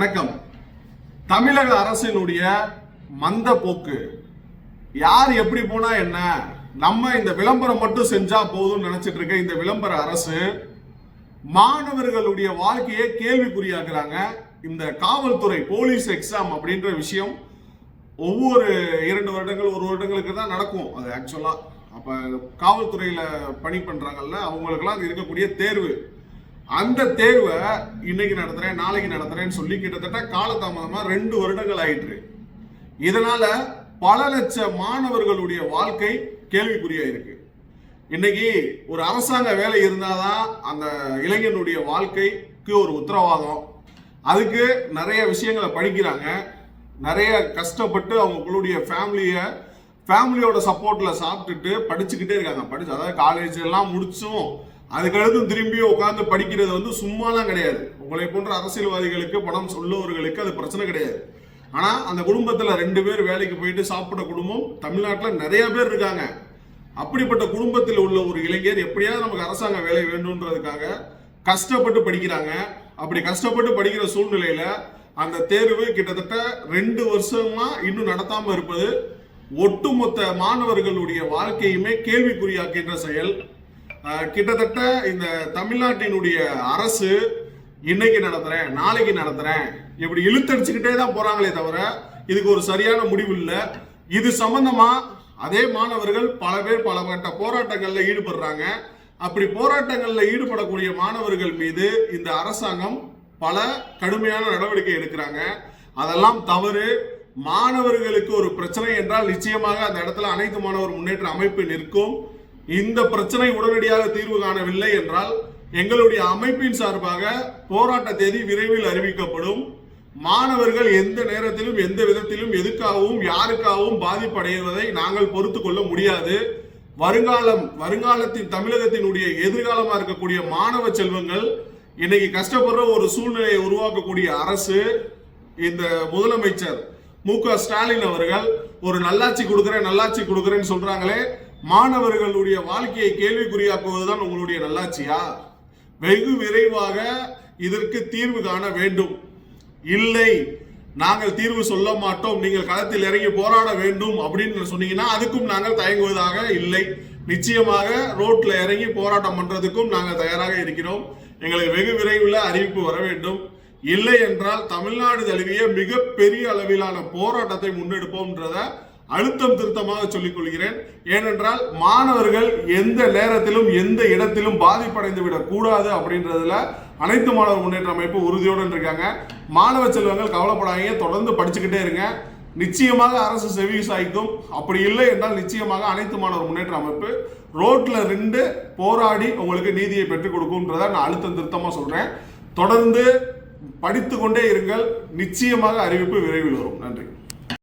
வணக்கம். தமிழக அரசினுடைய மந்த போக்கு. யார் எப்படி போனா என்ன? நம்ம இந்த விளம்பரம் மட்டும் செஞ்சா போதும்னு நினைச்சிட்டு இருக்க இந்த விளம்பர அரசு மாணவர்களுடைய வாழ்க்கையை கேள்விக்குறியாக்குறாங்க. இந்த காவல்துறை போலீஸ் எக்ஸாம் அப்படின்ற விஷயம் ஒவ்வொரு இரண்டு வருடங்கள் ஒரு வருடங்களுக்கு தான் நடக்கும். அது ஆக்சுவலாக அப்போ காவல்துறையில் பணி பண்ணுறாங்கல்ல அவங்களுக்கெல்லாம் அது இருக்கக்கூடிய தேர்வு. அந்த தேர்வை இன்னைக்கு நடத்துறேன் நாளைக்கு நடத்துறேன்னு சொல்லி கிட்டத்தட்ட காலதாமதமா ரெண்டு வருடங்கள் ஆயிட்டு இதனால பல லட்ச மாணவர்களுடைய வாழ்க்கை கேள்விக்குறியா இருக்கு இன்னைக்கு ஒரு அரசாங்க வேலை இருந்தாதான் அந்த இளைஞனுடைய வாழ்க்கைக்கு ஒரு உத்தரவாதம். அதுக்கு நிறைய விஷயங்களை படிக்கிறாங்க. நிறைய கஷ்டப்பட்டு அவங்களுடைய ஃபேமிலியை ஃபேமிலியோட சப்போர்ட்ல சாப்பிட்டுட்டு படிச்சுக்கிட்டே இருக்காங்க. படிச்சு அதாவது காலேஜ் எல்லாம் முடிச்சும் அதுக்கடுத்து திரும்பி உட்காந்து படிக்கிறது வந்து சும்மாலாம் கிடையாது. உங்களை போன்ற அரசியல்வாதிகளுக்கு பணம் சொல்லுவவர்களுக்கு அது பிரச்சனை கிடையாது. ஆனால் அந்த குடும்பத்தில் ரெண்டு பேர் வேலைக்கு போயிட்டு சாப்பிட குடும்பம் தமிழ்நாட்டில் நிறைய பேர் இருக்காங்க. அப்படிப்பட்ட குடும்பத்தில் உள்ள ஒரு இளைஞர் எப்படியாவது நமக்கு அரசாங்க வேலை வேண்டும்ன்றதுக்காக கஷ்டப்பட்டு படிக்கிறாங்க. அப்படி கஷ்டப்பட்டு படிக்கிற சூழ்நிலையில அந்த தேர்வு கிட்டத்தட்ட ரெண்டு வருஷமா இன்னும் நடத்தாம இருப்பது ஒட்டுமொத்த மாணவர்களுடைய வாழ்க்கையுமே கேள்விக்குறியாக்கின்ற செயல். கிட்டத்தட்ட இந்த தமிழ்நாட்டினுடைய அரசு இன்னைக்கு நடத்துறேன் நாளைக்கு நடத்துறேன். இப்படி இழுத்தடிச்சுக்கிட்டே தான் போறாங்களே தவிர இதுக்கு ஒரு சரியான முடிவு இல்லை. இது சம்பந்தமா அதே மாணவர்கள் பல பேர் பல கட்ட போராட்டங்களில் ஈடுபடுறாங்க. அப்படி போராட்டங்களில் ஈடுபடக்கூடிய மாணவர்கள் மீது இந்த அரசாங்கம் பல கடுமையான நடவடிக்கை எடுக்கிறாங்க. அதெல்லாம் தவறு. மாணவர்களுக்கு ஒரு பிரச்சனை என்றால் நிச்சயமாக அந்த இடத்துல அனைத்து மாணவர் முன்னேற்ற அமைப்பு நிற்கும். இந்த பிரச்சனை உடனடியாக தீர்வு காணவில்லை என்றால் எங்களுடைய அமைப்பின் சார்பாக போராட்ட தேதி விரைவில் அறிவிக்கப்படும். மாணவர்கள் எந்த நேரத்திலும் எந்த விதத்திலும் எதுக்காகவும் யாருக்காகவும் பாதிப்படைவதை நாங்கள் பொறுத்து கொள்ள முடியாது. வருங்காலம் வருங்காலத்தின் தமிழகத்தினுடைய எதிர்காலமா இருக்கக்கூடிய மாணவ செல்வங்கள் இன்னைக்கு கஷ்டப்படுற ஒரு சூழ்நிலையை உருவாக்கக்கூடிய அரசு இந்த முதலமைச்சர் மு க ஸ்டாலின் அவர்கள் ஒரு நல்லாட்சி கொடுக்குறேன் நல்லாட்சி கொடுக்குறேன்னு சொல்றாங்களே மாணவர்களுடைய வாழ்க்கையை கேள்விக்குறியாக்குவதுதான் உங்களுடைய நல்லாட்சியா? வெகு விரைவாக இதற்கு தீர்வு காண வேண்டும். இல்லை நாங்கள் தீர்வு சொல்ல மாட்டோம் நீங்கள் களத்தில் இறங்கி போராட வேண்டும் அப்படின்னு சொன்னீங்கன்னா அதுக்கும் நாங்கள் தயங்குவதாக இல்லை. நிச்சயமாக ரோட்ல இறங்கி போராட்டம் பண்றதுக்கும் நாங்கள் தயாராக இருக்கிறோம். எங்களுக்கு வெகு விரைவில் அறிவிப்பு வர வேண்டும். இல்லை என்றால் தமிழ்நாடு தழுவிய மிகப்பெரிய அளவிலான போராட்டத்தை முன்னெடுப்போம்ன்றத அழுத்தம் திருத்தமாக சொல்லிக் கொள்கிறேன். ஏனென்றால் மாணவர்கள் எந்த நேரத்திலும் எந்த இடத்திலும் பாதிப்படைந்து விடக்கூடாது அப்படின்றதுல அனைத்து மாணவர் முன்னேற்ற அமைப்பு உறுதியோடு இருக்காங்க மாணவ செல்வங்கள் கவலைப்படாதீங்க தொடர்ந்து படிச்சுக்கிட்டே இருங்க. நிச்சயமாக அரசு செவி சாய்க்கும். அப்படி இல்லை என்றால் நிச்சயமாக அனைத்து மாணவர் முன்னேற்ற அமைப்பு ரோட்ல ரெண்டு போராடி உங்களுக்கு நீதியை பெற்றுக் கொடுக்கும்ன்றத நான் அழுத்தம் திருத்தமாக சொல்றேன். தொடர்ந்து படித்து கொண்டே இருங்கள். நிச்சயமாக அறிவிப்பு விரைவில் வரும். நன்றி.